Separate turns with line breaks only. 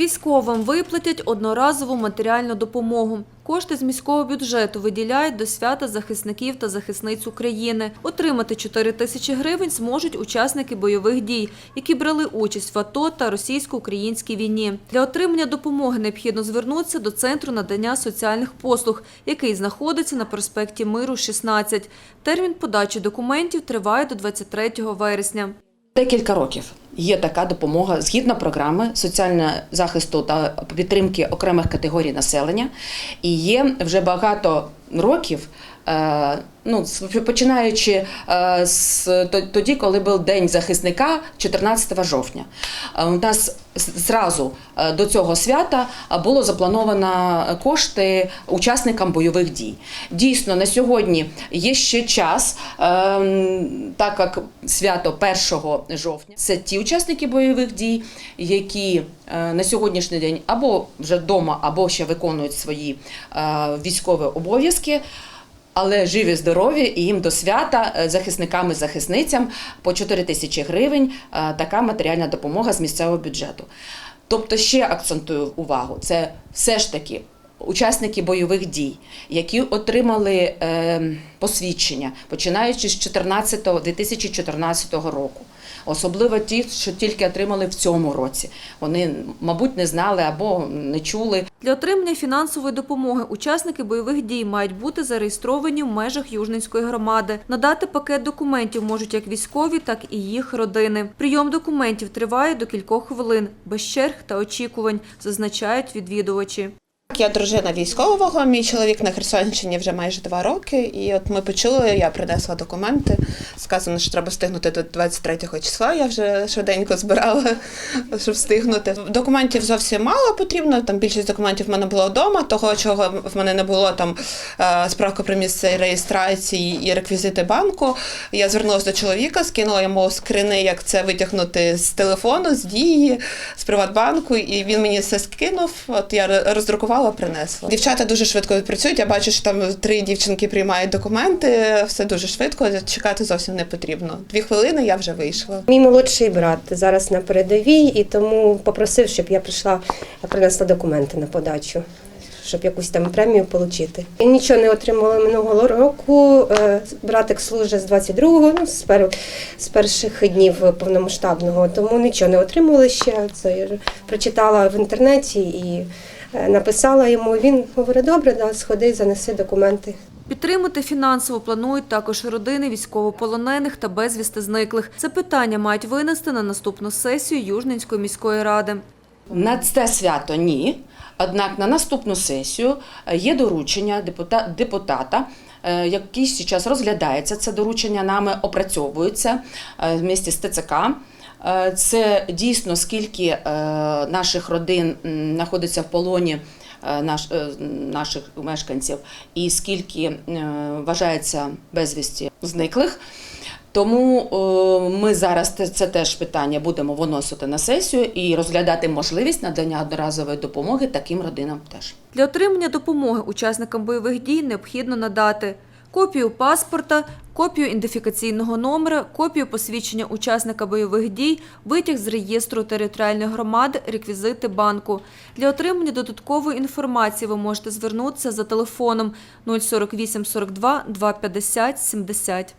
Військовим виплатять одноразову матеріальну допомогу. Кошти з міського бюджету виділяють до свята захисників та захисниць України. Отримати 4 тисячі гривень зможуть учасники бойових дій, які брали участь в АТО та російсько-українській війні. Для отримання допомоги необхідно звернутися до Центру надання соціальних послуг, який знаходиться на проспекті Миру, 16. Термін подачі документів триває до 23 вересня.
Декілька років є така допомога згідно програми соціального захисту та підтримки окремих категорій населення. І є вже багато років, ну, починаючи е, з тоді, коли був День захисника, 14 жовтня. Е, У нас зразу е, до цього свята е, було заплановано кошти учасникам бойових дій. Дійсно, на сьогодні є ще час, е, так як свято 1 жовтня. Це ті учасники бойових дій, які е, на сьогоднішній день або вже вдома, або ще виконують свої е, військові обов'язки. Але живі, здорові, і їм до свята е, захисникам і захисницям по 4 тисячі гривень е, така матеріальна допомога з місцевого бюджету. Тобто, ще акцентую увагу: це все ж таки учасники бойових дій, які отримали е, посвідчення, починаючи з 14 2014 року. Особливо ті, що тільки отримали в цьому році. Вони, мабуть, не знали або не чули
Для отримання фінансової допомоги учасники бойових дій мають бути зареєстровані в межах Южненської громади. Надати пакет документів можуть як військові, так і їх родини. Прийом документів триває до кількох хвилин, без черг та очікувань, зазначають відвідувачі.
Я дружина військового, мій чоловік на Херсонщині вже майже два роки. І от ми почули, я принесла документи. Сказано, що треба встигнути до 23 числа. Я вже швиденько збирала, щоб встигнути. Документів зовсім мало потрібно. Там більшість документів в мене було вдома. Того, чого в мене не було, там е, справка про місце реєстрації і реквізити банку. Я звернулася до чоловіка, скинула йому скрини, як це витягнути з телефону, з дії, з Приватбанку, і він мені все скинув. От я ро- роздрукувала, принесла. Дівчата дуже швидко відпрацюють. Я бачу, що там три дівчинки приймають документи. Все дуже швидко. Чекати зовсім не потрібно. Дві хвилини я вже вийшла.
Мій молодший брат зараз на передовій, і тому попросив, щоб я прийшла, принесла документи на подачу, щоб якусь там премію отримати. Я нічого не отримала минулого року. Е, Братик служить з 22-го, ну, з, пер, з перших днів повномасштабного, тому нічого не отримували ще. Це я прочитала в інтернеті і написала йому. Він говорить, добре, да, сходи, занеси документи.
Підтримати фінансово планують також родини військовополонених та безвісти зниклих. Це питання мають винести на наступну сесію Южненської міської ради.
На це свято ні. Однак на наступну сесію е, є доручення депута- депутата, е, який зараз розглядається. Це доручення нами опрацьовується е, в місті з ТЦК. Е, Це дійсно скільки е, наших родин знаходиться в полоні е, наш, наших мешканців, і скільки вважається безвісті зниклих. Тому ми зараз це теж питання будемо виносити на сесію і розглядати можливість надання одноразової допомоги таким родинам теж.
Для отримання допомоги учасникам бойових дій необхідно надати копію паспорта, копію ідентифікаційного номера, копію посвідчення учасника бойових дій, витяг з реєстру територіальної громади, реквізити банку. Для отримання додаткової інформації ви можете звернутися за телефоном 048 42 250 70.